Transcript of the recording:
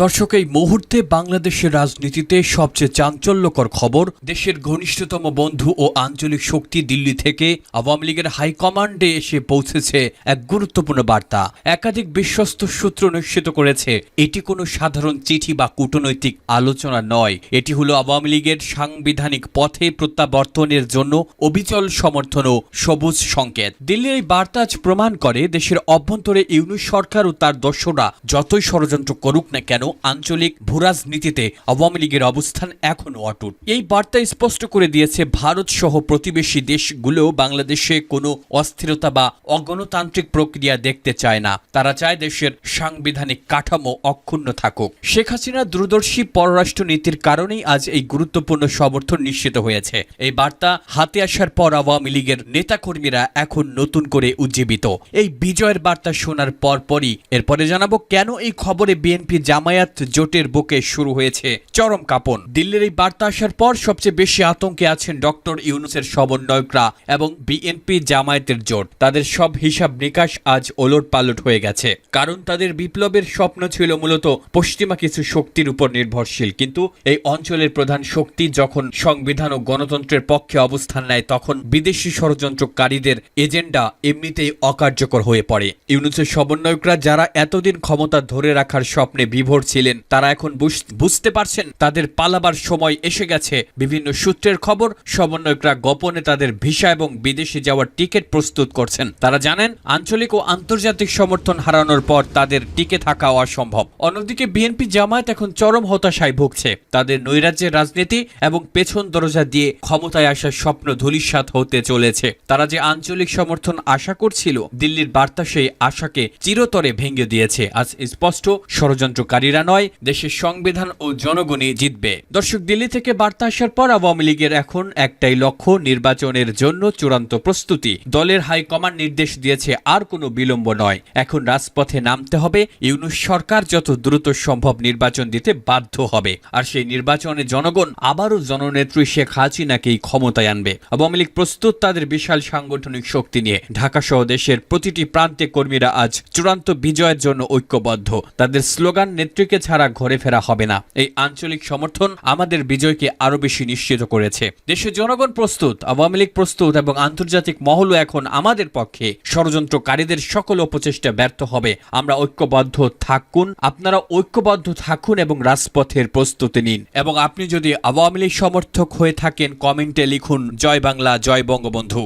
দর্শক, এই মুহূর্তে বাংলাদেশের রাজনীতিতে সবচেয়ে চাঞ্চল্যকর খবর, দেশের ঘনিষ্ঠতম বন্ধু ও আঞ্চলিক শক্তি দিল্লি থেকে আওয়ামী লীগের হাইকমান্ডে এসে পৌঁছেছে এক গুরুত্বপূর্ণ বার্তা। একাধিক বিশ্বস্ত সূত্র নিশ্চিত করেছে, এটি কোনো সাধারণ চিঠি বা কূটনৈতিক আলোচনা নয়। এটি হলো আওয়ামী লীগের সাংবিধানিক পথে প্রত্যাবর্তনের জন্য অবিচল সমর্থন ও সবুজ সংকেত। দিল্লির এই বার্তা আজ প্রমাণ করে, দেশের অভ্যন্তরে ইউনুস সরকার ও তার দর্শকরা যতই ষড়যন্ত্র করুক না কেন আঞ্চলিক ভূরাজনীতিতে আওয়ামী লীগের অবস্থান এখনও অটুট? এই বার্তা স্পষ্ট করে দিয়েছে ভারত সহ প্রতিবেশী দেশগুলো বাংলাদেশে কোনো অস্থিরতা বা অগণতান্ত্রিক প্রক্রিয়া দেখতে চায় না। তারা চায় দেশের সাংবিধানিক কাঠামো অক্ষুণ্ণ থাকুক। শেখ হাসিনার দূরদর্শী পররাষ্ট্র নীতির কারণেই আজ এই গুরুত্বপূর্ণ সমর্থন নিশ্চিত হয়েছে। এই বার্তা হাতে আসার পর আওয়ামী লীগের নেতাকর্মীরা এখন নতুন করে উজ্জীবিত। এই বিজয়ের বার্তা শোনার পরপরই। এরপরে জানাব কেন এই খবরে বিএনপি জামায়াত জোটের বুকে শুরু হয়েছে চরম কাপন। দিল্লির এই বার্তা আসার পর সবচেয়ে বেশি আতঙ্কে আছেন ডক্টর ইউনুসের সমন্বয়করা এবং বিএনপি জামায়াতের জোট। তাদের সব হিসাব নিকাশ আজ ওলট পালট হয়ে গেছে। কারণ তাদের বিপ্লবের স্বপ্ন ছিল মূলত পশ্চিমা কিছু শক্তির উপর নির্ভরশীল। কিন্তু এই অঞ্চলের প্রধান শক্তি যখন সংবিধান ও গণতন্ত্রের পক্ষে অবস্থান নেয়, তখন বিদেশি ষড়যন্ত্রকারীদের এজেন্ডা এমনিতেই অকার্যকর হয়ে পড়ে। ইউনুসের সমন্বয়করা যারা এতদিন ক্ষমতা ধরে রাখার স্বপ্নে বিভোর ছিলেন। তারা এখন বুঝতে পারছেন তাদের পালাবার সময় এসে গেছে। বিভিন্ন সূত্রের খবর, সমন্বয়করা গোপনে তাদের ভিসা এবং বিদেশে যাওয়ার টিকিট প্রস্তুত করছেন। তারা জানেন, আঞ্চলিক ও আন্তর্জাতিক সমর্থন হারানোর পর তাদের টিকে থাকা অসম্ভব। অন্যদিকে বিএনপি জামায়াত এখন চরম হতাশায় ভুগছে। তাদের নৈরাজ্যের রাজনীতি এবং পেছন দরজা দিয়ে ক্ষমতায় আসার স্বপ্ন ধূলিসাৎ হতে চলেছে। তারা যে আঞ্চলিক সমর্থন আশা করছিল, দিল্লির বার্তা সেই আশাকে চিরতরে ভেঙে দিয়েছে। আজ স্পষ্ট ষড়যন্ত্রকারীরা নয় দেশের সংবিধান ও জনগণই জিতবে। দর্শক, দিল্লি থেকে বার্তা আসার পর আওয়ামী লীগের এখন একটাই লক্ষ্য, নির্বাচনের জন্য চূড়ান্ত প্রস্তুতি। দলের হাইকমান্ড নির্দেশ দিয়েছে, আর কোনো বিলম্ব নয়। এখন রাজপথে নামতে হবে, ইউনুস সরকার যত দ্রুত সম্ভব নির্বাচন দিতে বাধ্য হবে। আর সেই নির্বাচনে জনগণ, আবারও জননেত্রী শেখ হাসিনাকেই ক্ষমতায় আনবে। আওয়ামী লীগ প্রস্তুত, তাদের বিশাল সাংগঠনিক শক্তি নিয়ে। ঢাকা সহ দেশের প্রতিটি প্রান্তে কর্মীরা আজ চূড়ান্ত বিজয়ের জন্য ঐক্যবদ্ধ। তাদের স্লোগান নেত্রীকে ছাড়া ঘরে ফেরা হবে না। এই আঞ্চলিক সমর্থন আমাদের বিজয়কে আরও বেশি নিশ্চিত করেছে। দেশের জনগণ প্রস্তুত, আওয়ামী লীগ প্রস্তুত এবং আন্তর্জাতিক মহলও এখন আমাদের পক্ষে ষড়যন্ত্রকারীদের সকল অপচেষ্টা ব্যর্থ হবে। আমরা ঐক্যবদ্ধ থাকুন, আপনারা ঐক্যবদ্ধ থাকুন এবং রাজপথের প্রস্তুতি নিন। এবং আপনি যদি আওয়ামী লীগ সমর্থক হয়ে থাকেন, কমেন্টে লিখুন, জয় বাংলা, জয় বঙ্গবন্ধু।